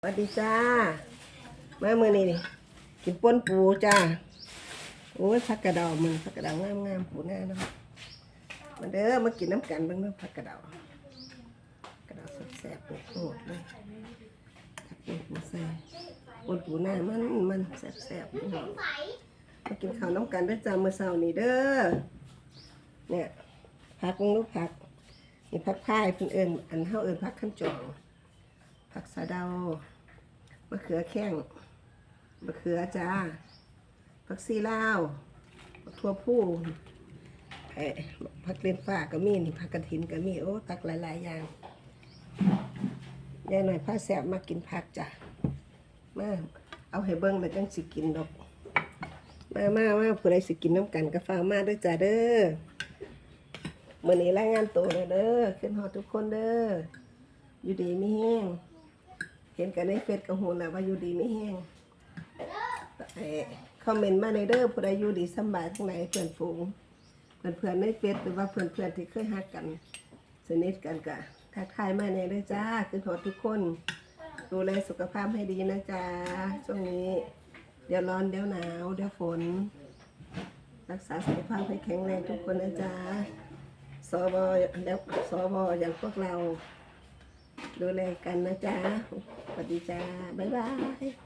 สวัสดีจ้ามาเมื่อนี้นี่กินป่นปูจ้าโอ้ยผักกระเดามันผักกระเดางามงามๆปูหน้าเนาะมาเด้อมากินน้ำกันบ้างเนาะผักกระเดากระเดาแซ่บๆเลยโอ้เลยผักปูมาใส่ป่นปูหน้ามันมันแซ่บๆมากินข้าวน้ำกันเด้อจ้าเมื้อเช้านี้เด้อเนี่ยผักมึงลูกผักนี่ผักพายเพิ่นเอิ้นอันเฮาเอิ้นผักขั้นจอง ผักสะเดามะเขือแข้งมะเขือจ้าผักซีลาวผักทั่วผู้เอ้ผักเลียนฟ้าก็มีนี่ผักกระถินก็มีโอ้ผักหลายๆอย่างยายหน่อยผ้าแสบมากินผักจ้ะมาเอาให้เบิ้งแล้วจังสิกินดอกมามามาผู้ใดสิกินน้ำกันก็ฟ้ากมาด้วยจ้าเด้อเมื่อนี้รายงานตัวเลยเด้อขึ้นฮอดทุกคนเด้ออยู่ดีไม่แห้ง เห็นกันในเฟซก็หูแล้วว่าอยู่ดีไม่แห้งเอ่คอมเมนต์มาในเด้อผู้ใดอยู่ดีสบายทั้งไหนเพื่อนฝูงเพื่อนเพื่อนในเฟซหรือว่าเพื่อนเพื่อนที่เคยหักกันสนิทกันกะทักทายมาในเด้อจ้าขึ้นหอดทุกคน ดูแลสุขภาพให้ดีนะจ๊ะช่วงนี้ เดี๋ยวร้อนเดี๋ยวหนาวเดี๋ยวฝน รักษาสุขภาพให้แข็งแรงทุกคนนะจ๊ะสบแล้วสบอย่างพวกเรา ดูแลกันนะจ๊ะสวัสดีจ้าบ๊ายบาย